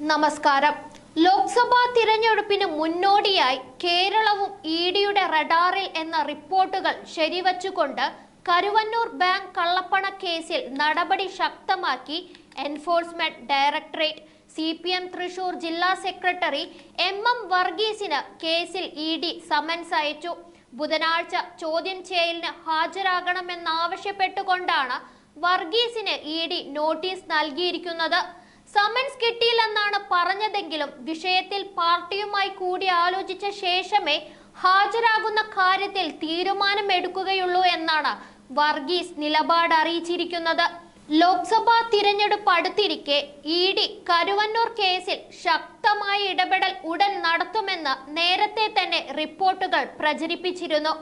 നമസ്കാരം. ലോക്സഭാ തിരഞ്ഞെടുപ്പിന് മുന്നോടിയായി കേരളവും ഇ ഡിയുടെ റഡാറിൽ എന്ന റിപ്പോർട്ടുകൾ ശരിവച്ചുകൊണ്ട് കരുവന്നൂർ ബാങ്ക് കള്ളപ്പണ കേസിൽ നടപടി ശക്തമാക്കി enforcement directorate. C P M Thrissur ജില്ലാ സെക്രട്ടറി എം എം വർഗീസിന് കേസിൽ ഇ ഡി സമൻസ് അയച്ചു. ബുധനാഴ്ച ചോദ്യം ചെയ്യലിന് ഹാജരാകണമെന്നാവശ്യപ്പെട്ടുകൊണ്ടാണ് വർഗീസിന് ഇ ഡി നോട്ടീസ് നൽകിയിരിക്കുന്നത്. സമൻസ് കിട്ടിയില്ലെന്നാണ് പറഞ്ഞതെങ്കിലും വിഷയത്തിൽ പാർട്ടിയുമായി കൂടി ആലോചിച്ച ശേഷമേ ഹാജരാകുന്ന കാര്യത്തിൽ തീരുമാനമെടുക്കുകയുള്ളൂ എന്നാണ് വർഗീസ് നിലപാട് അറിയിച്ചിരിക്കുന്നത്. ലോക്സഭാ തിരഞ്ഞെടുപ്പ് അടുത്തിരിക്കെ ഇ ഡി കരുവന്നൂർ കേസിൽ ശക്തമായ ഇടപെടൽ ഉടൻ നടത്തുമെന്ന് നേരത്തെ തന്നെ റിപ്പോർട്ടുകൾ പ്രചരിപ്പിച്ചിരുന്നു.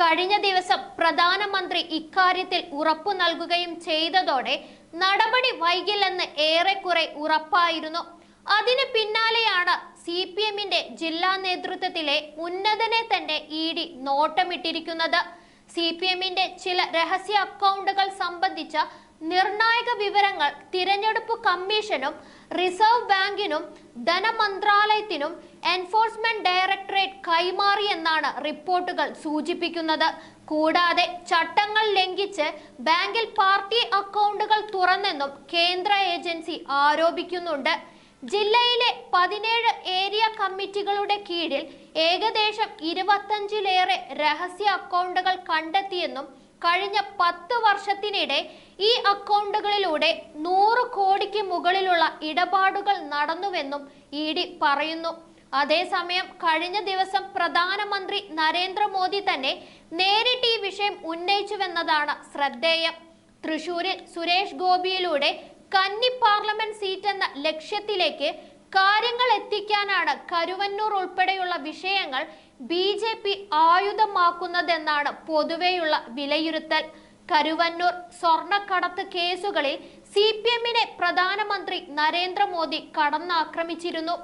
കഴിഞ്ഞ ദിവസം പ്രധാനമന്ത്രി ഇക്കാര്യത്തിൽ ഉറപ്പു നൽകുകയും ചെയ്തതോടെ നടപടി വൈകില്ലെന്ന് ഏറെക്കുറെ ഉറപ്പായിരുന്നു. അതിന് പിന്നാലെയാണ് സി പി എമ്മിന്റെ ജില്ലാ നേതൃത്വത്തിലെ ഉന്നതനെ തന്നെ ഇ ഡി നോട്ടമിട്ടിരിക്കുന്നത്. സി പി എമ്മിന്റെ ചില രഹസ്യ അക്കൗണ്ടുകൾ സംബന്ധിച്ച നിർണായക വിവരങ്ങൾ തിരഞ്ഞെടുപ്പ് കമ്മീഷനും റിസർവ് ബാങ്കിനും ധനമന്ത്രാലയത്തിനും എൻഫോഴ്സ്മെന്റ് ഡയറക്ടറേറ്റ് കൈമാറിയെന്നാണ് റിപ്പോർട്ടുകൾ സൂചിപ്പിക്കുന്നത്. കൂടാതെ ചട്ടങ്ങൾ ലംഘിച്ച് ബാങ്കിൽ പാർട്ടി അക്കൗണ്ടുകൾ തുറന്നെന്നും കേന്ദ്ര ഏജൻസി ആരോപിക്കുന്നുണ്ട്. ജില്ലയിലെ പതിനേഴ് ഏരിയ കമ്മിറ്റികളുടെ കീഴിൽ ഏകദേശം ഇരുപത്തഞ്ചിലേറെ രഹസ്യ അക്കൗണ്ടുകൾ കണ്ടെത്തിയെന്നും കഴിഞ്ഞ പത്ത് വർഷത്തിനിടെ ഈ അക്കൗണ്ടുകളിലൂടെ നൂറ് കോടിക്ക് മുകളിലുള്ള ഇടപാടുകൾ നടന്നുവെന്നും ഇ ഡി പറയുന്നു. അതേസമയം കഴിഞ്ഞ ദിവസം പ്രധാനമന്ത്രി നരേന്ദ്രമോദി തന്നെ നേരിട്ട് ഈ വിഷയം ഉന്നയിച്ചുവെന്നതാണ് ശ്രദ്ധേയം. തൃശൂരിൽ സുരേഷ് ഗോപിയിലൂടെ കന്നി പാർലമെന്റ് സീറ്റ് എന്ന ലക്ഷ്യത്തിലേക്ക് കാര്യങ്ങൾ എത്തിക്കാനാണ് കരുവന്നൂർ ഉൾപ്പെടെയുള്ള വിഷയങ്ങൾ ബി ജെ പി ആയുധമാക്കുന്നതെന്നാണ് പൊതുവെയുള്ള വിലയിരുത്തൽ. കരുവന്നൂർ സ്വർണക്കടത്ത് കേസുകളിൽ സി പി എമ്മിനെ പ്രധാനമന്ത്രി നരേന്ദ്രമോദി കടന്നാക്രമിച്ചിരുന്നു.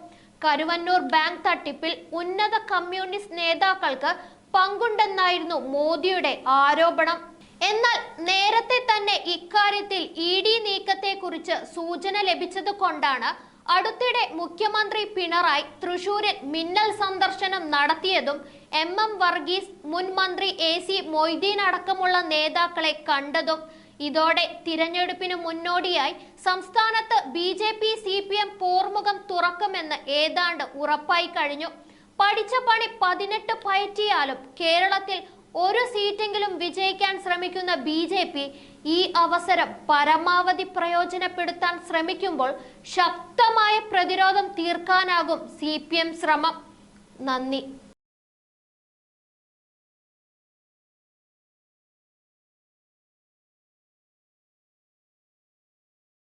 കരുവന്നൂർ ബാങ്ക് തട്ടിപ്പിൽ ഉന്നത കമ്മ്യൂണിസ്റ്റ് നേതാക്കൾക്ക് പങ്കുണ്ടെന്നായിരുന്നു മോദിയുടെ ആരോപണം. എന്നാൽ നേരത്തെ തന്നെ ഇക്കാര്യത്തിൽ ഇ ഡി നീക്കത്തെക്കുറിച്ച് സൂചന ലഭിച്ചത് കൊണ്ടാണ് അടുത്തിടെ മുഖ്യമന്ത്രി പിണറായി തൃശൂരിൽ മിന്നൽ സന്ദർശനം നടത്തിയതും എം എം വർഗീസ് മുൻ മന്ത്രി എ സി മൊയ്തീൻ അടക്കമുള്ള നേതാക്കളെ കണ്ടതും. ഇതോടെ തിരഞ്ഞെടുപ്പിന് മുന്നോടിയായി സംസ്ഥാനത്ത് B J P C P M പോർമുഖം തുറക്കുമെന്ന് ഏതാണ്ട് ഉറപ്പായി കഴിഞ്ഞു. പഠിച്ച പണി പതിനെട്ട് പയറ്റിയാലും കേരളത്തിൽ ഒരു സീറ്റെങ്കിലും വിജയിക്കാൻ ശ്രമിക്കുന്ന ബി ജെ പി ഈ അവസരം പരമാവധി പ്രയോജനപ്പെടുത്താൻ ശ്രമിക്കുമ്പോൾ ശക്തമായ പ്രതിരോധം തീർക്കാനാകും സി ശ്രമം. നന്ദി.